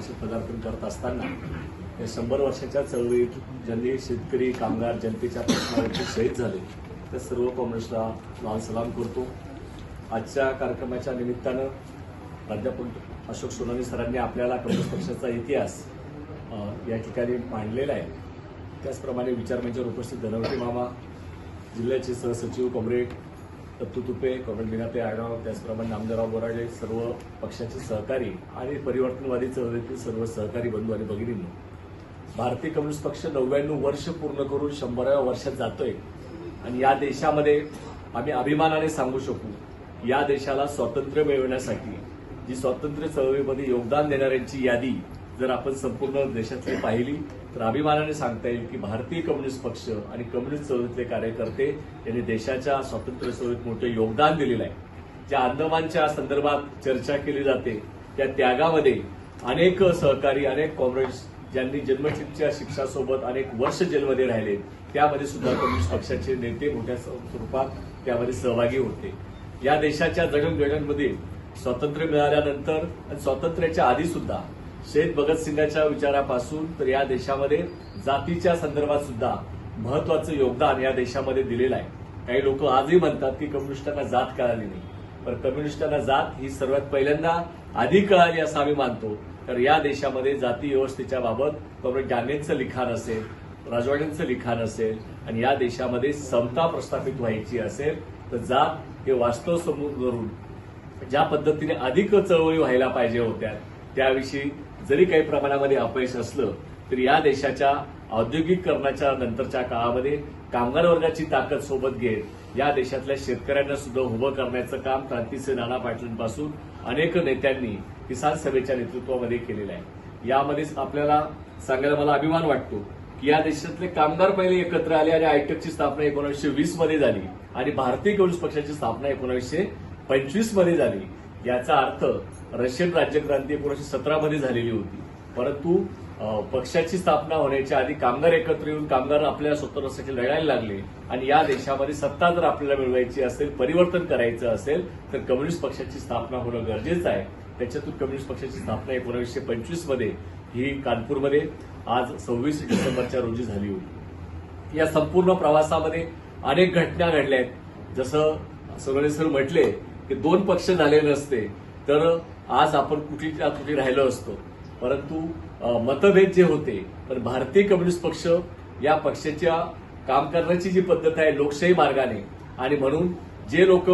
औषध पदार्पण करत असताना या शंभर वर्षाच्या चळवळीत ज्यांनी शेतकरी कामगार जनतेच्या प्रश्नावरती शहीद झाले त्या सर्व काँग्रेसला लाल सलाम करतो. आजच्या कार्यक्रमाच्या निमित्तानं प्राध्यापक अशोक सोनवणे सरांनी आपल्याला काँग्रेस पक्षाचा इतिहास या ठिकाणी मांडलेला आहे. त्याचप्रमाणे विचारमंचावर उपस्थित धनवटे मामा जिल्ह्याचे सहसचिव कॉम्रेड दत्तू तुपे कॉम्रेड विनाते आडराव त्याचप्रमाणे नामदेवराव बोराडे सर्व पक्षाचे सहकारी आणि परिवर्तनवादी चळवळीतील सर्व सहकारी बंधू आणि भगिनींनो भारतीय कम्युनिस्ट पक्ष नव्याण्णव वर्ष पूर्ण करून शंभराव्या वर्षात जातोय. आणि या देशामध्ये आम्ही अभिमानाने सांगू शकू या देशाला स्वातंत्र्य मिळवण्यासाठी जी स्वातंत्र्य चळवळीमध्ये योगदान देणाऱ्यांची यादी जर आपण संपूर्ण देशातली पाहिली तर अभिमानाने सांगता येईल की भारतीय कम्युनिस्ट पक्ष आणि कम्युनिस्ट चळवळीतले कार्यकर्ते यांनी देशाच्या स्वातंत्र्य चळवळीत मोठं योगदान दिलेलं आहे. ज्या अंदमानच्या संदर्भात चर्चा केली जाते त्या त्यागामध्ये अनेक सहकारी अनेक कॉम्रेड्स ज्यांनी जन्मठिपच्या शिक्षासोबत अनेक वर्ष जेलमध्ये राहिले त्यामध्ये सुद्धा कम्युनिस्ट पक्षाचे नेते मोठ्या स्वरूपात त्यामध्ये सहभागी होते. या देशाच्या जडणघडणमध्ये स्वातंत्र्य मिळाल्यानंतर आणि स्वातंत्र्याच्या आधी सुद्धा शहीद भगतसिंगाच्या विचारापासून तर या देशामध्ये जातीच्या संदर्भात सुद्धा महत्वाचं योगदान या देशामध्ये दिलेलं आहे. काही लोक आजही म्हणतात की कम्युनिस्टांना जात कळाली नाही. पण कम्युनिस्टांना जात ही सर्वात पहिल्यांदा आधी कळाली असं आम्ही मानतो. तर या देशामध्ये जाती व्यवस्थेच्या बाबत कॉम्रेड गांधींचं लिखाण असेल राजवाड्यांचं लिखाण असेल आणि या देशामध्ये समता प्रस्थापित व्हायची असेल तर जात हे वास्तव समोर धरून ज्या पद्धतीने अधिक चळवळी व्हायला पाहिजे होत्या त्याविषयी जरी काही प्रमाणामध्ये अपयश असलं तरी या देशाच्या औद्योगिकरणाच्या नंतरच्या काळामध्ये कामगार वर्गाची ताकद सोबत घेत या देशातल्या शेतकऱ्यांना सुद्धा उभं करण्याचं काम क्रांतीसिंह नाना पाटलांपासून अनेक नेत्यांनी किसान सभेच्या नेतृत्वामध्ये केलेलं आहे. यामध्येच आपल्याला सांगायला मला अभिमान वाटतो की या देशातले कामगार पहिले एकत्र आले आणि आयटेकची स्थापना एकोणीसशे वीसमध्ये झाली आणि भारतीय कम्युनिस्ट पक्षाची स्थापना एकोणीसशे पंचवीसमध्ये झाली. याचा अर्थ रशियन राज्यक्रांती एकोणीसशे सतरा मध्ये झालेली होती. परंतु पक्षाची स्थापना होण्याच्या आधी कामगार एकत्र येऊन कामगार आपल्या स्वतंत्रासाठी लढायला लागले आणि या देशामध्ये सत्ता जर आपल्याला मिळवायची असेल परिवर्तन करायचं असेल तर कम्युनिस्ट पक्षाची स्थापना होणं गरजेचं आहे. त्याच्यातून कम्युनिस्ट पक्षाची स्थापना एकोणीसशे पंचवीसमध्ये ही कानपूरमध्ये आज सव्वीस डिसेंबरच्या रोजी झाली होती. या संपूर्ण प्रवासामध्ये अनेक घटना घडल्या आहेत. जसं सोनवणे सर म्हटले की दोन पक्ष झाले नसते. तर आज आपण कुठे कुठे राहिलो असतो. परंतु मतभेद जे होते तर भारतीय कम्युनिस्ट पक्ष या पक्षाच्या काम करण्याची जी पद्धत आहे लोकशाही मार्गाने आणि म्हणून जे लोक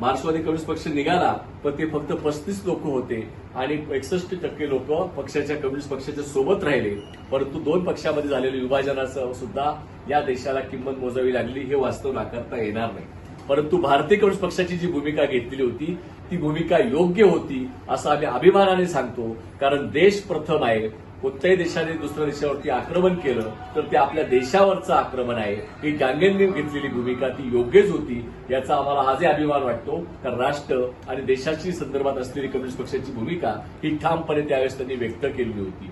मार्क्सवादी कम्युनिस्ट पक्ष निघाला पण ते फक्त पस्तीस लोक होते आणि एकसष्ट टक्के लोक पक्षाच्या कम्युनिस्ट पक्षाच्या सोबत राहिले. परंतु दोन पक्षामध्ये झालेल्या विभाजनाचं सुद्धा या देशाला किंमत मोजावी लागली हे वास्तव नाकारता येणार नाही. परंतु भारतीय कम्युनिस्ट पक्षाची जी भूमिका घेतलेली होती ती भूमिका योग्य होती असं आम्ही अभिमानाने सांगतो. कारण देश प्रथम आहे कोणत्याही देशाने दुसऱ्या देशावरती आक्रमण केलं तर ते आपल्या देशावरचं आक्रमण आहे. ही गांगेंनी घेतलेली भूमिका ती योग्यच होती याचा आम्हाला आजही अभिमान वाटतो. कारण राष्ट्र आणि देशाची संदर्भात असलेली कम्युनिस्ट पक्षाची भूमिका ही ठामपणे त्यावेळेस त्यांनी व्यक्त केलेली होती.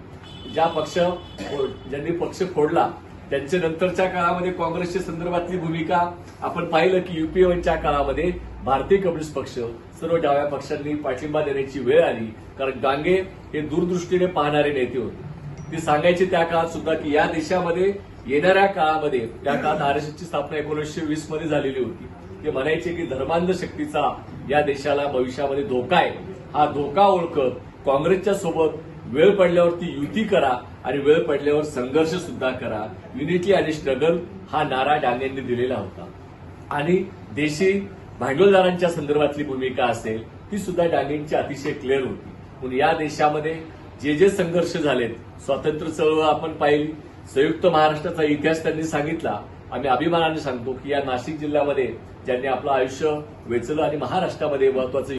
ज्या पक्ष ज्यांनी पक्ष फोडला त्यांच्या नंतरच्या काळामध्ये काँग्रेसच्या संदर्भातली भूमिका आपण पाहिलं की युपीएच्या काळामध्ये भारतीय कम्युनिस्ट पक्ष सर्व डाव्या पक्षांनी पाठिंबा देण्याची वेळ आली. कारण डांगे हे दूरदृष्टीने पाहणारे नेते होते. ते सांगायचे त्या काळात सुद्धा की या देशामध्ये येणाऱ्या काळामध्ये त्या काळात आरएसएसची स्थापना एकोणीसशे वीसमध्ये झालेली होती. ते म्हणायचे की धर्मांध शक्तीचा या देशाला भविष्यामध्ये धोका आहे. हा धोका ओळखत काँग्रेसच्या सोबत वेळ पडल्यावरती युती करा आणि वेळ पडल्यावर संघर्ष सुद्धा करा. युनिटी आणि स्ट्रगल हा नारा डांगेंनी दिलेला होता. आणि देशी भांडवलदारांच्या संदर्भातली भूमिका असेल ती सुद्धा डांगेंची अतिशय क्लिअर होती. म्हणून या देशामध्ये जे जे संघर्ष झालेत स्वातंत्र्य चळवळ आपण पाहिली संयुक्त महाराष्ट्राचा इतिहास त्यांनी सांगितला. आम्ही अभिमानाने सांगतो की या नाशिक जिल्ह्यामध्ये ज्यांनी आपलं आयुष्य वेचलं आणि महाराष्ट्रामध्ये महत्वाचं